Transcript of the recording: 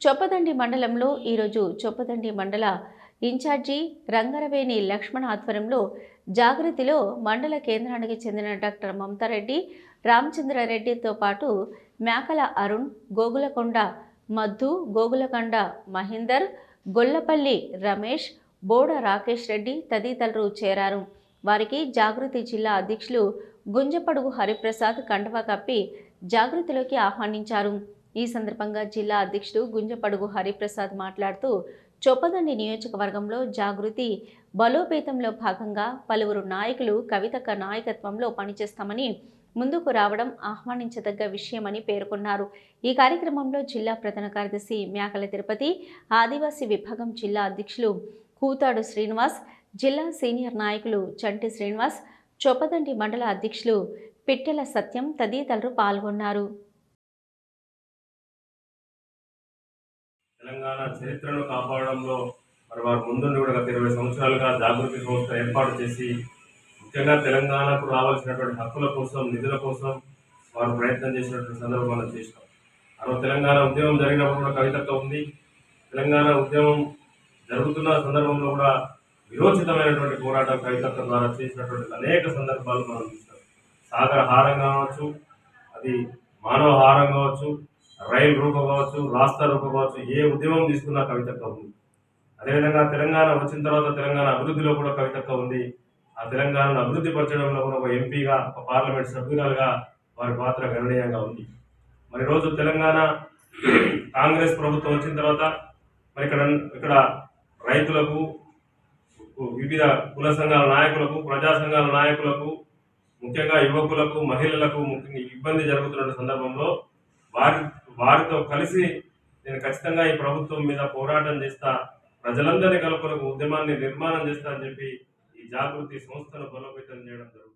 చొప్పదండి మండలంలో ఈరోజు చొప్పదండి మండల ఇన్ఛార్జి రంగరవేణి లక్ష్మణ ఆధ్వర్యంలో జాగృతిలో మండల కేంద్రానికి చెందిన డాక్టర్ మమతారెడ్డి రామచంద్రారెడ్డితో పాటు మేకల అరుణ్ గోగులకొండ మధు గోగులకొండ మహేందర్ గొల్లపల్లి రమేష్ బోడ రాకేష్ రెడ్డి తదితరులు చేరారు. వారికి జాగృతి జిల్లా అధ్యక్షులు గుంజపడుగు హరిప్రసాద్ కండవా కప్పి జాగృతిలోకి ఆహ్వానించారు. ఈ సందర్భంగా జిల్లా అధ్యక్షుడు గుంజపడుగు హరిప్రసాద్ మాట్లాడుతూ చొప్పదండి నియోజకవర్గంలో జాగృతి బలోపేతంలో భాగంగా పలువురు నాయకులు కవితక్క నాయకత్వంలో పనిచేస్తామని ముందుకు రావడం ఆహ్వానించదగ్గ విషయమని పేర్కొన్నారు. ఈ కార్యక్రమంలో జిల్లా ప్రధాన కార్యదర్శి మేకల తిరుపతి ఆదివాసీ విభాగం జిల్లా అధ్యక్షులు కూతాడు శ్రీనివాస్ జిల్లా సీనియర్ నాయకులు చంటి శ్రీనివాస్ చొప్పదండి మండల అధ్యక్షులు పిట్టెల సత్యం తదితరులు పాల్గొన్నారు. తెలంగాణ చరిత్రను కాపాడడంలో మరి వారు ముందుండి కూడా గత ఇరవై సంవత్సరాలుగా జాగృతి సంస్థ ఏర్పాటు చేసి ముఖ్యంగా తెలంగాణకు రావాల్సినటువంటి హక్కుల కోసం నిధుల కోసం వారు ప్రయత్నం చేసినటువంటి సందర్భం మనం చేసినాం. అరవై తెలంగాణ ఉద్యమం జరిగినప్పుడు కూడా కవితత్వం ఉంది. తెలంగాణ ఉద్యమం జరుగుతున్న సందర్భంలో కూడా విరోచితమైనటువంటి పోరాటం కవితత్వం ద్వారా చేసినటువంటి అనేక సందర్భాలు మనం చూస్తాం సాగర హారం కావచ్చు అది మానవ హారం కావచ్చు రైలు రూప కావచ్చు రాస్తా రూప కావచ్చు ఏ ఉద్యమం తీసుకున్నా కవితత్వం ఉంది. అదేవిధంగా తెలంగాణ వచ్చిన తర్వాత తెలంగాణ అభివృద్ధిలో కూడా కవితత్వం ఉంది. ఆ తెలంగాణను అభివృద్ధి పరచడంలో కూడా ఒక ఎంపీగా ఒక పార్లమెంట్ సభ్యురాలుగా వారి పాత్ర గణనీయంగా ఉంది. మరి రోజు తెలంగాణ కాంగ్రెస్ ప్రభుత్వం వచ్చిన తర్వాత మరి ఇక్కడ ఇక్కడ రైతులకు వివిధ కుల సంఘాల నాయకులకు ప్రజా సంఘాల నాయకులకు ముఖ్యంగా యువకులకు మహిళలకు ఇబ్బంది జరుగుతున్న సందర్భంలో వారి వారితో కలిసి నేను ఖచ్చితంగా ఈ ప్రభుత్వం మీద పోరాటం చేస్తా ప్రజలందరినీ కలుపుకొని ఉద్యమాన్ని నిర్మాణం చేస్తా అని చెప్పి ఈ జాగృతి సంస్థను బలోపేతం చేయడం జరుగుతుంది.